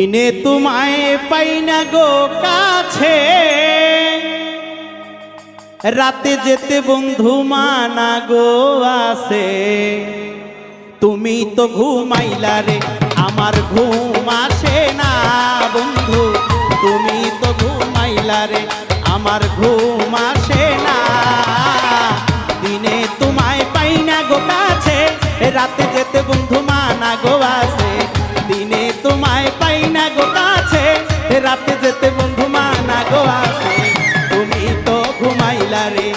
দিনে তোমায় পাই না গো কাছে। রাতে যেতে বন্ধু মানা গো আছে। তুমি তো ঘুমাইলা রে, আমার ঘুম আসে না বন্ধু। তুমি তো ঘুমাইলা রে, আমার ঘুম রাতে যেতে বন্ধু মানা গো আসে তুমি তো ঘুমাইলা রে,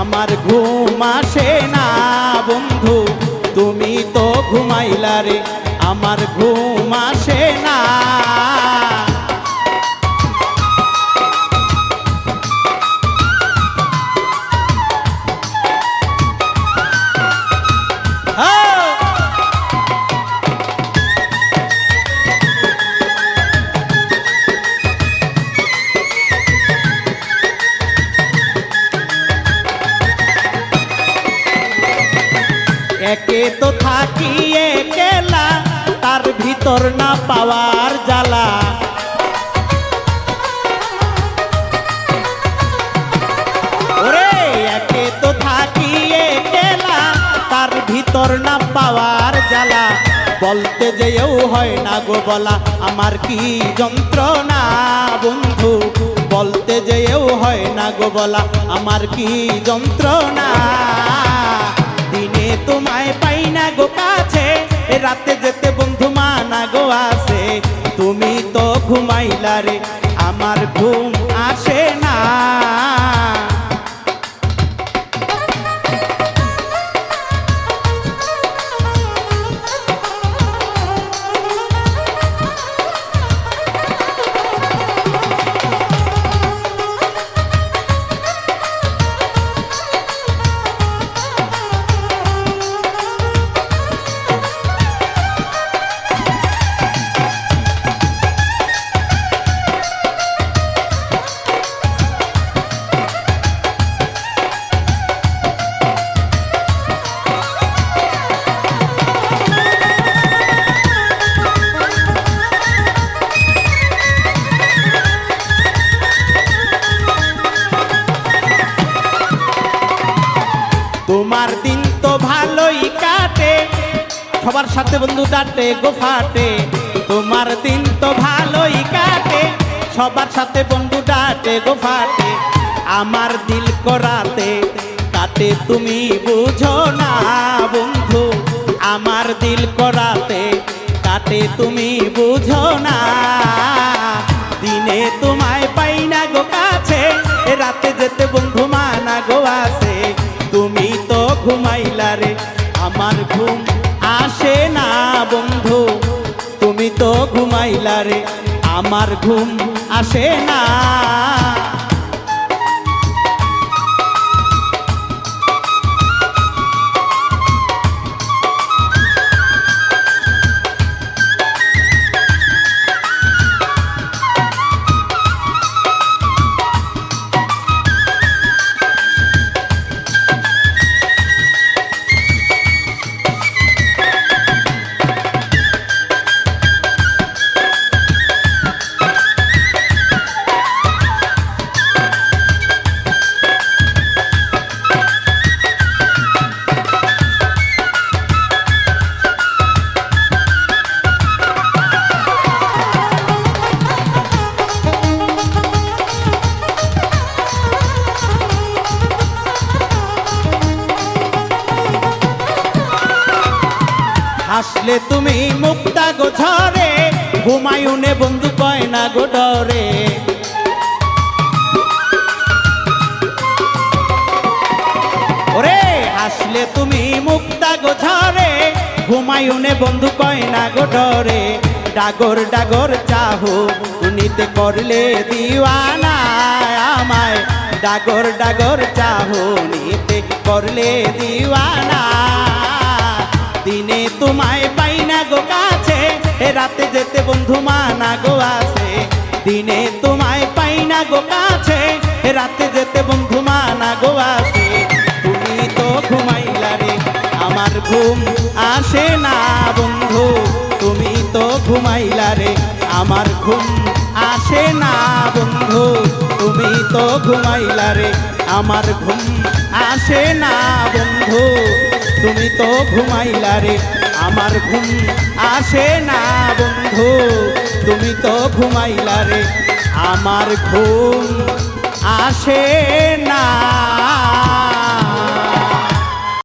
আমার ঘুম আসে না বন্ধু। তুমি তো ঘুমাইলা রে, আমার ঘুম থাকি একেলা তার ভিতর না পাওয়ার জ্বালা। একে তো থাকি একেলা তার ভিতর না পাওয়ার জ্বালা। বলতে যেও হয় না গো বলা, আমার কি যন্ত্রণা বন্ধু? বলতে যেও হয় না গো বলা, আমার কি যন্ত্রণা? তোমায় পাই না গো কাছে রাতে যেতে বন্ধু মানা গো আসে। তুমি তো ঘুমাইলা রে, আমার ঘুম আসে না। তোমার দিন তো ভালোই কাটে। সবার সাথে বন্ধু ডাটে, গো ফাটে। তোমার দিন তো ভালোই কাটে। সবার সাথে বন্ধু ডাটে, গো ফাটে। আমার দিল করাতে কাটে তুমি বুঝো না বন্ধু। আমার দিল করাতে কাটে তুমি বুঝো না। দিনে তোমায় পাই না গো কাছে, রাতে যেতে বন্ধু ঘুম আসে না বন্ধু তুমি তো ঘুমাইলা রে আমার ঘুম আসে না। হাসলে তুমি মুক্তা গো ঝরে ঘুমায়ুনে বন্ধু কয় না গো ডরে। ওরে, হাসলে তুমি মুক্তা গো ঝরে ঘুমায়ুনে বন্ধু কয় না গো ডরে। ডাগর ডাগর চাহো নিতে করলে দিওয়ানা আমায়। ডাগর ডাগর চাহো নিতে করলে দিওয়ানা। দিনে তোমায় পাই না গো কাছে রাতে যেতে বন্ধু মানা গো আছে। দিনে তোমায় পাই না গো কাছে রাতে যেতে বন্ধু মানা গো আছে। তুমি তো ঘুমাইলা রে, আমার ঘুম আসে না বন্ধু। তুমি তো ঘুমাইলা রে, আমার ঘুম আসে না বন্ধু। তুমি তো ঘুমাইলা রে, আমার ঘুম আসে না বন্ধু। তুমি তো ঘুমাইলা রে আমার ঘুম আসে না বন্ধু। তুমি তো ঘুমাইলা রে। আমার ঘুম আসে না।